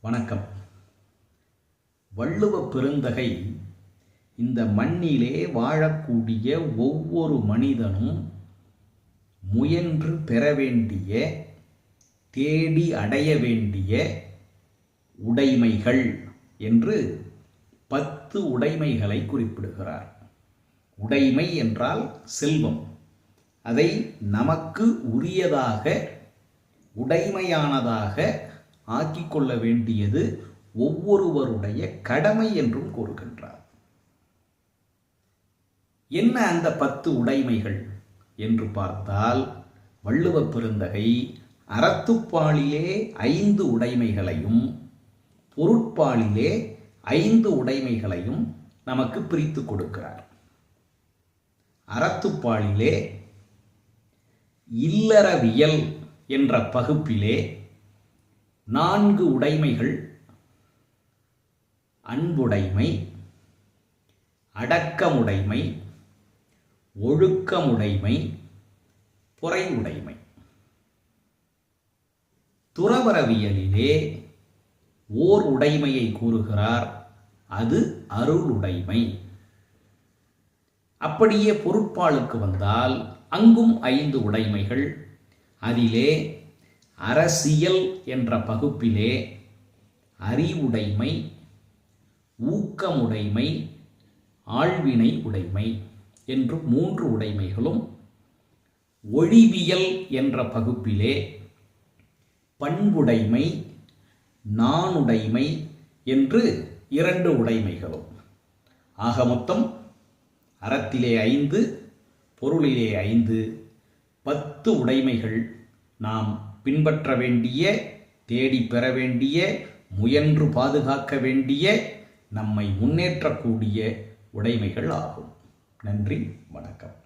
வணக்கம். வள்ளுவ பெருந்தகை இந்த மண்ணிலே வாழக்கூடிய ஒவ்வொரு மனிதனும் முயன்று பெற வேண்டிய தேடி அடைய வேண்டிய உடைமைகள் என்று பத்து உடைமைகளை குறிப்பிடுகிறார். உடைமை என்றால் செல்வம். அதை நமக்கு உரியதாக உடைமையானதாக ஆக்கிக்கொள்ள வேண்டியது ஒவ்வொருவருடைய கடமை என்றும் கூறுகின்றார். என்ன அந்த பத்து உடைமைகள்? என்று பார்த்தால் வள்ளுவ பெருந்தகை அறத்துப்பாலிலே ஐந்து உடைமைகளையும் பொருட்பாலிலே ஐந்து உடைமைகளையும் நமக்கு பிரித்து கொடுக்கிறார். அறத்துப்பாலிலே இல்லறவியல் என்ற பகுப்பிலே நான்கு உடைமைகள். அன்புடைமை அடக்கமுடைமை ஒழுக்கமுடைமை பொறை துறவரவியலிலே ஓர் உடைமையை கூறுகிறார் அது அருளுடைமை. அப்படியே பொருட்பாலுக்கு வந்தால் அங்கும் ஐந்து உடைமைகள். அதிலே அரசியல் என்ற பகுப்பிலே அறிவுடைமை ஊக்கமுடைமை ஆழ்வினை உடைமை என்று மூன்று உடைமைகளும் ஒழிவியல் என்ற பகுப்பிலே பண்புடைமை நாணுடைமை என்று இரண்டு உடைமைகளும். ஆக மொத்தம் அறத்திலே ஐந்து பொருளிலே ஐந்து பத்து உடைமைகள் நாம் பின்பற்ற வேண்டிய தேடி பெற வேண்டிய முயன்று பாதுகாக்க வேண்டிய நம்மை முன்னேற்றக்கூடிய உடைமைகள் ஆகும். நன்றி வணக்கம்.